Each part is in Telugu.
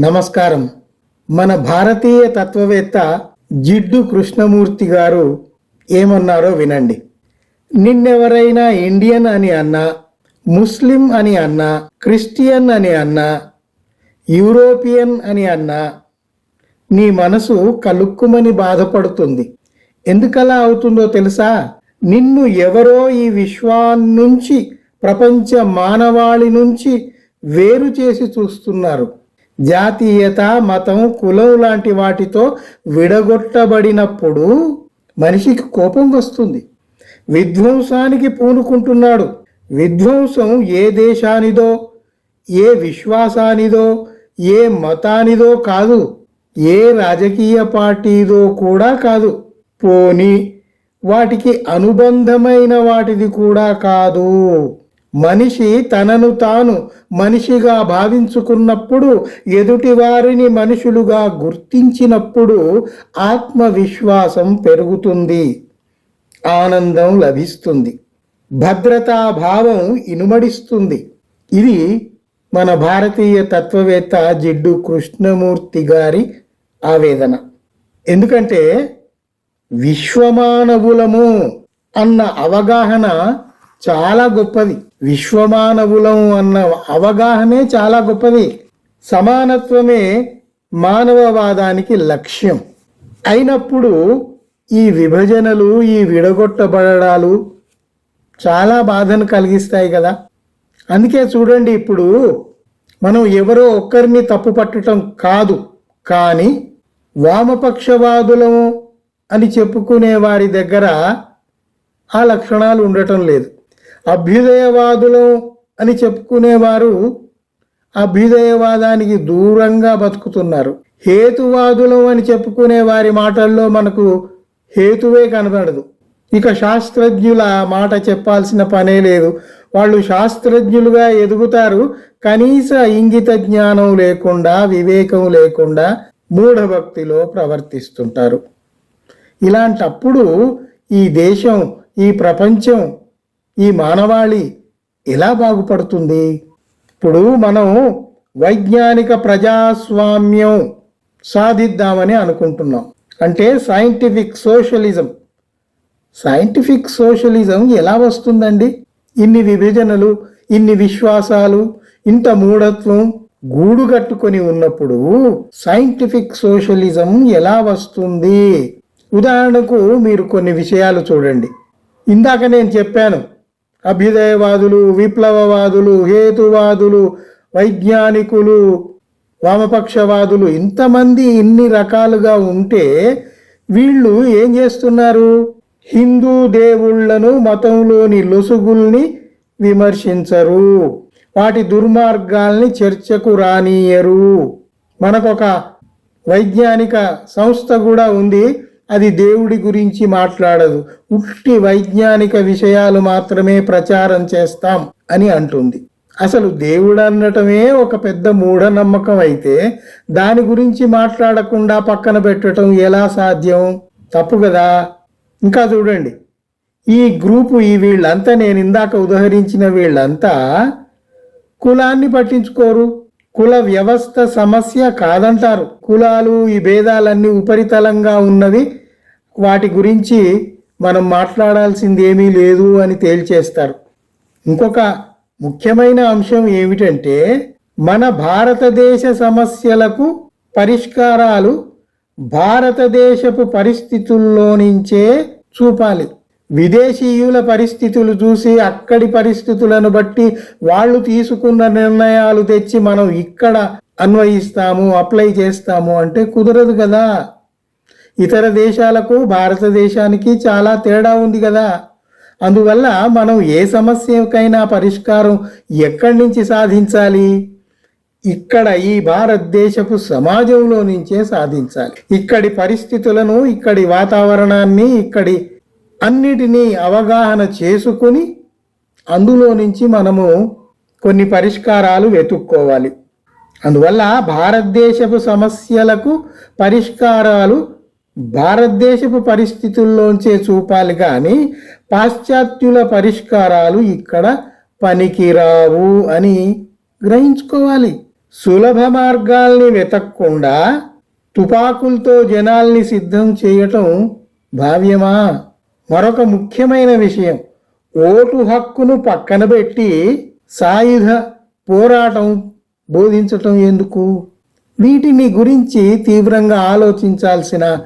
నమస్కారం. మన భారతీయ తత్వవేత్త జిడ్డు కృష్ణమూర్తి గారు ఏమన్నారో వినండి. నిన్నెవరైనా ఇండియన్ అని అన్నా ముస్లిం అని అన్నా క్రిస్టియన్ అని అన్నా యూరోపియన్ అని అన్నా నీ మనసు కలుక్కుమని బాధపడుతుంది. ఎందుకలా అవుతుందో తెలుసా? నిన్ను ఎవరో ఈ విశ్వాన్నుంచి ప్రపంచ మానవాళి నుంచి వేరు చేసి చూస్తున్నారు. జాతీయత మతం కులం లాంటి వాటితో విడగొట్టబడినప్పుడు మనిషికి కోపం వస్తుంది. విధ్వంసానికి పూనుకుంటున్నాడు. విధ్వంసం ఏ దేశానిదో ఏ విశ్వాసానిదో ఏ మతానిదో కాదు. ఏ రాజకీయ పార్టీదో కూడా కాదు. పోని వాటికి అనుబంధమైన వాటిది కూడా కాదు. మనిషి తనను తాను మనిషిగా భావించుకున్నప్పుడు ఎదుటి వారిని మనుషులుగా గుర్తించినప్పుడు ఆత్మవిశ్వాసం పెరుగుతుంది ఆనందం లభిస్తుంది భద్రతా భావం ఇనుమడిస్తుంది. ఇది మన భారతీయ తత్వవేత్త జిడ్డు కృష్ణమూర్తి గారి ఆవేదన. ఎందుకంటే విశ్వమానవులము అన్న అవగాహన చాలా గొప్పది. విశ్వమానవులం అన్న అవగాహనే చాలా గొప్పది. సమానత్వమే మానవవాదానికి లక్ష్యం. అయినప్పుడు ఈ విభజనలు ఈ విడగొట్టబడడాలు చాలా బాధను కలిగిస్తాయి కదా. అందుకే చూడండి ఇప్పుడు మనం ఎవరో ఒక్కరిని తప్పు పట్టడం కాదు. కానీ వామపక్షవాదులము అని చెప్పుకునే వారి దగ్గర ఆ లక్షణాలు ఉండటం లేదు. అభ్యుదయవాదులు అని చెప్పుకునేవారు అభ్యుదయవాదానికి దూరంగా బతుకుతున్నారు. హేతువాదులు అని చెప్పుకునే వారి మాటల్లో మనకు హేతువే కనబడదు. ఇక శాస్త్రజ్ఞుల మాట చెప్పాల్సిన పనే లేదు. వాళ్ళు శాస్త్రజ్ఞులుగా ఎదుగుతారు. కనీస ఇంగిత జ్ఞానం లేకుండా వివేకం లేకుండా మూఢభక్తిలో ప్రవర్తిస్తుంటారు. ఇలాంటప్పుడు ఈ దేశం ఈ ప్రపంచం ఈ మానవాళి ఎలా బాగుపడుతుంది? ఇప్పుడు మనం వైజ్ఞానిక ప్రజాస్వామ్యం సాధిద్దామని అనుకుంటున్నాం. అంటే సైంటిఫిక్ సోషలిజం సైంటిఫిక్ సోషలిజం ఎలా వస్తుందండి? ఇన్ని విభజనలు ఇన్ని విశ్వాసాలు ఇంత మూఢత్వం గూడు కట్టుకొని ఉన్నప్పుడు సైంటిఫిక్ సోషలిజం ఎలా వస్తుంది? ఉదాహరణకు మీరు కొన్ని విషయాలు చూడండి. ఇందాక నేను చెప్పాను అభ్యుదయవాదులు విప్లవవాదులు హేతువాదులు వైజ్ఞానికులు వామపక్షవాదులు ఇంతమంది ఇన్ని రకాలుగా ఉంటే వీళ్ళు ఏం చేస్తున్నారు? హిందూ దేవుళ్ళను మతంలోని లొసుగుల్ని విమర్శించరు. వాటి దుర్మార్గాల్ని చర్చకు రానీయరు. మనకొక వైజ్ఞానిక సంస్థ కూడా ఉంది. అది దేవుడి గురించి మాట్లాడదు. ఉట్టి వైజ్ఞానిక విషయాలు మాత్రమే ప్రచారం చేస్తాం అని అంటుంది. అసలు దేవుడు అనటమే ఒక పెద్ద మూఢనమ్మకం అయితే దాని గురించి మాట్లాడకుండా పక్కన పెట్టడం ఎలా సాధ్యం? తప్పు కదా? ఇంకా చూడండి. ఈ గ్రూపు ఈ వీళ్ళంతా నేను ఇందాక ఉదహరించిన వీళ్ళంతా కులాన్ని పట్టించుకోరు. కుల వ్యవస్థ సమస్య కాదంటారు. కులాలు ఈ భేదాలన్నీ ఉపరితలంగా ఉన్నవి. వాటి గురించి మనం మాట్లాడాల్సింది ఏమీ లేదు అని తేల్చేస్తారు. ఇంకొక ముఖ్యమైన అంశం ఏమిటంటే మన భారతదేశ సమస్యలకు పరిష్కారాలు భారతదేశపు పరిస్థితుల్లో నుంచే చూపాలి. విదేశీయుల పరిస్థితులు చూసి అక్కడి పరిస్థితులను బట్టి వాళ్ళు తీసుకున్న నిర్ణయాలు తెచ్చి మనం ఇక్కడ అన్వయిస్తాము అప్లై చేస్తాము అంటే కుదరదు కదా. ఇతర దేశాలకు భారతదేశానికి చాలా తేడా ఉంది కదా. అందువల్ల మనం ఏ సమస్యకైనా పరిష్కారం ఎక్కడి నుంచి సాధించాలి? ఇక్కడ ఈ భారతదేశపు సమాజంలో నుంచే సాధించాలి. ఇక్కడి పరిస్థితులను ఇక్కడి వాతావరణాన్ని ఇక్కడి అన్నిటినీ అవగాహన చేసుకుని అందులో నుంచి మనము కొన్ని పరిష్కారాలు వెతుక్కోవాలి. అందువల్ల భారతదేశపు సమస్యలకు పరిష్కారాలు భారతదేశపు పరిస్థితుల్లోంచే చూపాలి కానీ పాశ్చాత్యుల పరిష్కారాలు ఇక్కడ పనికిరావు అని గ్రహించుకోవాలి. సులభ మార్గాల్ని వెతక్కుండా తుపాకులతో జనాల్ని సిద్ధం చేయటం భావ్యమా? మరొక ముఖ్యమైన విషయం. ఓటు హక్కును పక్కన పెట్టి సాయుధ పోరాటం బోధించటం ఎందుకు? వీటిని గురించి తీవ్రంగా ఆలోచించాల్సిన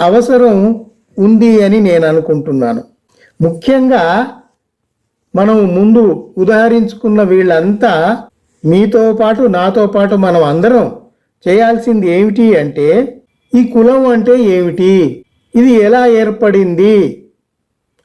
అవసరం ఉంది అని నేను అనుకుంటున్నాను. ముఖ్యంగా మనం ముందు ఉదహరించుకున్న వీళ్ళంతా మీతో పాటు నాతో పాటు మనం అందరం చేయాల్సింది ఏమిటి అంటే ఈ కులం అంటే ఏమిటి? ఇది ఎలా ఏర్పడింది?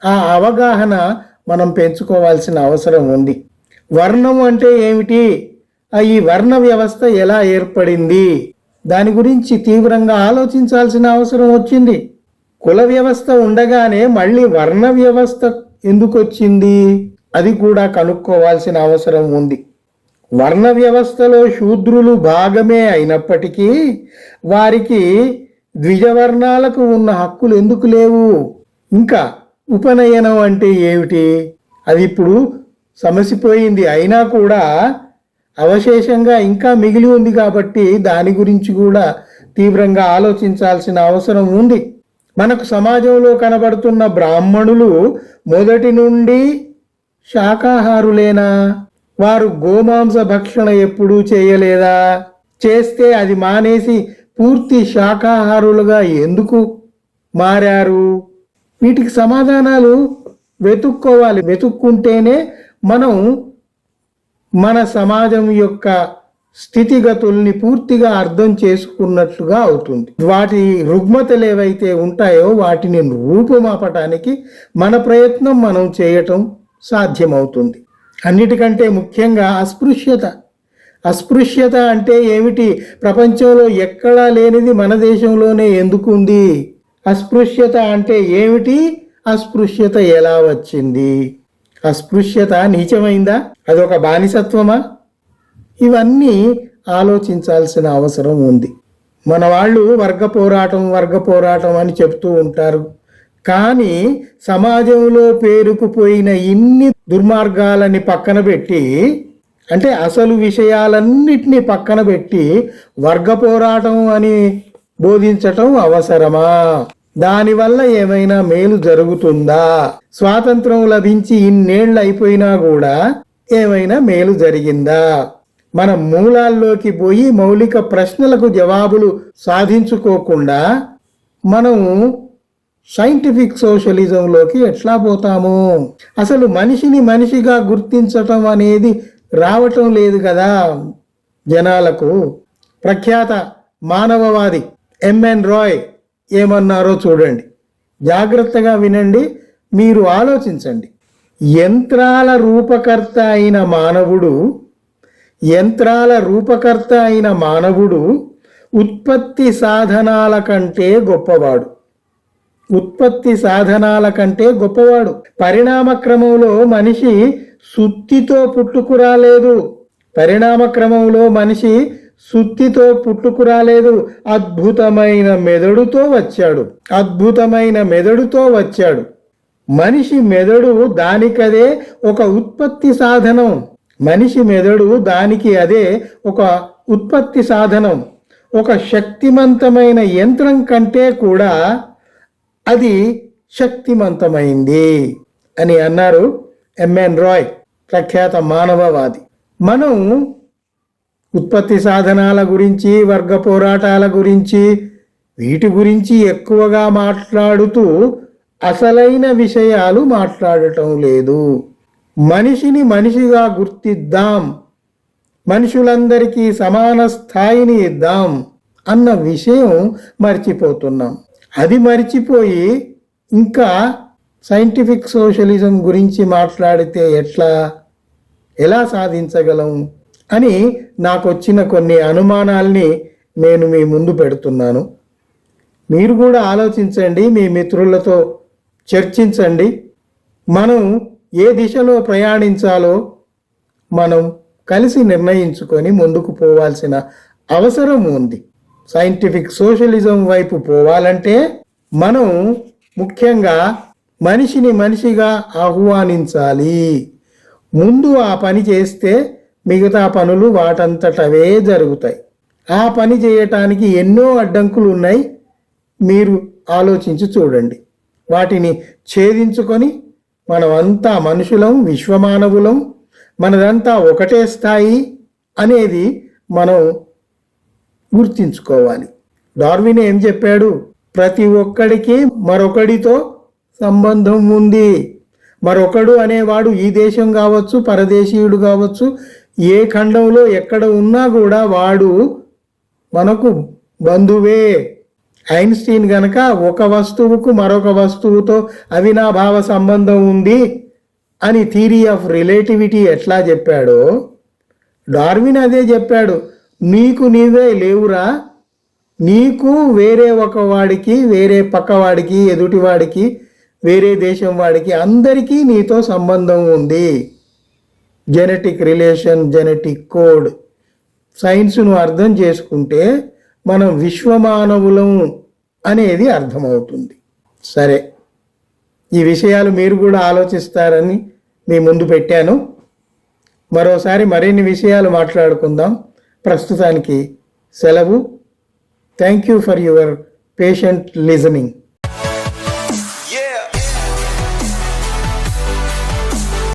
ఆ అవగాహన మనం పెంచుకోవాల్సిన అవసరం ఉంది. వర్ణం అంటే ఏమిటి? ఈ వర్ణ వ్యవస్థ ఎలా ఏర్పడింది? దాని గురించి తీవ్రంగా ఆలోచించాల్సిన అవసరం వచ్చింది. కుల వ్యవస్థ ఉండగానే మళ్ళీ వర్ణ వ్యవస్థ ఎందుకు వచ్చింది అది కూడా కనుక్కోవాల్సిన అవసరం ఉంది. వర్ణ వ్యవస్థలో శూద్రులు భాగమే అయినప్పటికీ వారికి ద్విజవర్ణాలకు ఉన్న హక్కులు ఎందుకు లేవు? ఇంకా ఉపనయనం అంటే ఏమిటి? అది ఇప్పుడు సమసిపోయింది. అయినా కూడా అవశేషంగా ఇంకా మిగిలి ఉంది కాబట్టి దాని గురించి కూడా తీవ్రంగా ఆలోచించాల్సిన అవసరం ఉంది. మనకు సమాజంలో కనబడుతున్న బ్రాహ్మణులు మొదటి నుండి శాకాహారులేనా? వారు గోమాంస భక్షణ ఎప్పుడూ చేయలేదా? చేస్తే అది మానేసి పూర్తి శాకాహారులుగా ఎందుకు మారారు? వీటికి సమాధానాలు వెతుక్కోవాలి. వెతుక్కుంటేనే మనం మన సమాజం యొక్క స్థితిగతుల్ని పూర్తిగా అర్థం చేసుకున్నట్లుగా అవుతుంది. వాటి రుగ్మతలు ఏవైతే ఉంటాయో వాటిని రూపుమాపటానికి మన ప్రయత్నం మనం చేయటం సాధ్యమవుతుంది. అన్నిటికంటే ముఖ్యంగా అస్పృశ్యత. అస్పృశ్యత అంటే ఏమిటి? ప్రపంచంలో ఎక్కడా లేనిది మన దేశంలోనే ఎందుకుంది? అస్పృశ్యత అంటే ఏమిటి? అస్పృశ్యత ఎలా వచ్చింది? అస్పృశ్యత నీచమైందా? అదొక బానిసత్వమా? ఇవన్నీ ఆలోచించాల్సిన అవసరం ఉంది. మన వాళ్ళు వర్గ పోరాటం వర్గ పోరాటం అని చెప్తూ ఉంటారు. కానీ సమాజంలో పేరుకుపోయిన ఇన్ని దుర్మార్గాలని పక్కన పెట్టి అంటే అసలు విషయాలన్నిటినీ పక్కన పెట్టి వర్గ పోరాటం అని బోధించటం అవసరమా? దానివల్ల ఏమైనా మేలు జరుగుతుందా? స్వాతంత్రం లభించి ఇన్నేళ్ళు అయిపోయినా కూడా ఏమైనా మేలు జరిగిందా? మన మూలాల్లోకి పోయి మౌలిక ప్రశ్నలకు జవాబులు సాధించుకోకుండా మనం సైంటిఫిక్ సోషలిజంలోకి ఎట్లా పోతాము? అసలు మనిషిని మనిషిగా గుర్తించటం అనేది రావటం లేదు కదా జనాలకు. ప్రఖ్యాత మానవవాది ఎంఎన్ రాయ్ ఏమన్నారో చూడండి. జాగ్రత్తగా వినండి మీరు ఆలోచించండి. యంత్రాల రూపకర్త అయిన మానవుడు యంత్రాల రూపకర్త అయిన మానవుడు ఉత్పత్తి సాధనాల కంటే గొప్పవాడు. ఉత్పత్తి సాధనాల కంటే గొప్పవాడు. పరిణామ క్రమంలో మనిషి సుత్తితో పుట్టుకురాలేదు. పరిణామ క్రమంలో మనిషి సుత్తితో పుట్టుకురాలేదు అద్భుతమైన మెదడుతో వచ్చాడు. అద్భుతమైన మెదడుతో వచ్చాడు. మనిషి మెదడు దానికదే ఒక ఉత్పత్తి సాధనం. మనిషి మెదడు దానికి అదే ఒక ఉత్పత్తి సాధనం. ఒక శక్తివంతమైన యంత్రం కంటే కూడా అది శక్తివంతమైంది అని అన్నారు ఎంఎన్ రాయ్ ప్రఖ్యాత మానవవాది. మనం ఉత్పత్తి సాధనాల గురించి వర్గ పోరాటాల గురించి వీటి గురించి ఎక్కువగా మాట్లాడుతూ అసలైన విషయాలు మాట్లాడటం లేదు. మనిషిని మనిషిగా గుర్తిద్దాం. మనుషులందరికీ సమాన స్థాయిని ఇద్దాం అన్న విషయం మర్చిపోతున్నాం. అది మర్చిపోయి ఇంకా సైంటిఫిక్ సోషలిజం గురించి మాట్లాడితే ఎట్లా? ఎలా సాధించగలం? అని నాకు వచ్చిన కొన్ని అనుమానాల్ని నేను మీ ముందు పెడుతున్నాను. మీరు కూడా ఆలోచించండి మీ మిత్రులతో చర్చించండి. మనం ఏ దిశలో ప్రయాణించాలో మనం కలిసి నిర్ణయించుకొని ముందుకు పోవాల్సిన అవసరం ఉంది. సైంటిఫిక్ సోషలిజం వైపు పోవాలంటే మనం ముఖ్యంగా మనిషిని మనిషిగా ఆహ్వానించాలి. ముందు ఆ పని చేస్తే మిగతా పనులు వాటంతటవే జరుగుతాయి. ఆ పని చేయటానికి ఎన్నో అడ్డంకులు ఉన్నాయి మీరు ఆలోచించి చూడండి. వాటిని ఛేదించుకొని మనమంతా మనుషులం విశ్వమానవులం మనదంతా ఒకటే స్థాయి అనేది మనం గుర్తించుకోవాలి. డార్విన్ ఏం చెప్పాడు? ప్రతి ఒక్కడికి మరొకడితో సంబంధం ఉంది. మరొకడు అనేవాడు ఈ దేశం కావచ్చు పరదేశీయుడు కావచ్చు ఏ ఖండంలో ఎక్కడ ఉన్నా కూడా వాడు మనకు బంధువే. ఐన్స్టీన్ గనక ఒక వస్తువుకు మరొక వస్తువుతో అవినాభావ సంబంధం ఉంది అని థీరీ ఆఫ్ రిలేటివిటీ ఎట్లా చెప్పాడో డార్విన్ అదే చెప్పాడు నీకు నీవే లేవురా నీకు వేరే ఒక వాడికి వేరే పక్కవాడికి ఎదుటివాడికి వేరే దేశం వాడికి అందరికీ నీతో సంబంధం ఉంది. జెనెటిక్ రిలేషన్ జెనెటిక్ కోడ్ సైన్స్ను అర్థం చేసుకుంటే మనం విశ్వమానవులం అనేది అర్థమవుతుంది. సరే ఈ విషయాలు మీరు కూడా ఆలోచిస్తారని మీ ముందు పెట్టాను. మరోసారి మరిన్ని విషయాలు మాట్లాడుకుందాం. ప్రస్తుతానికి సెలవు. Thank you for your patient listening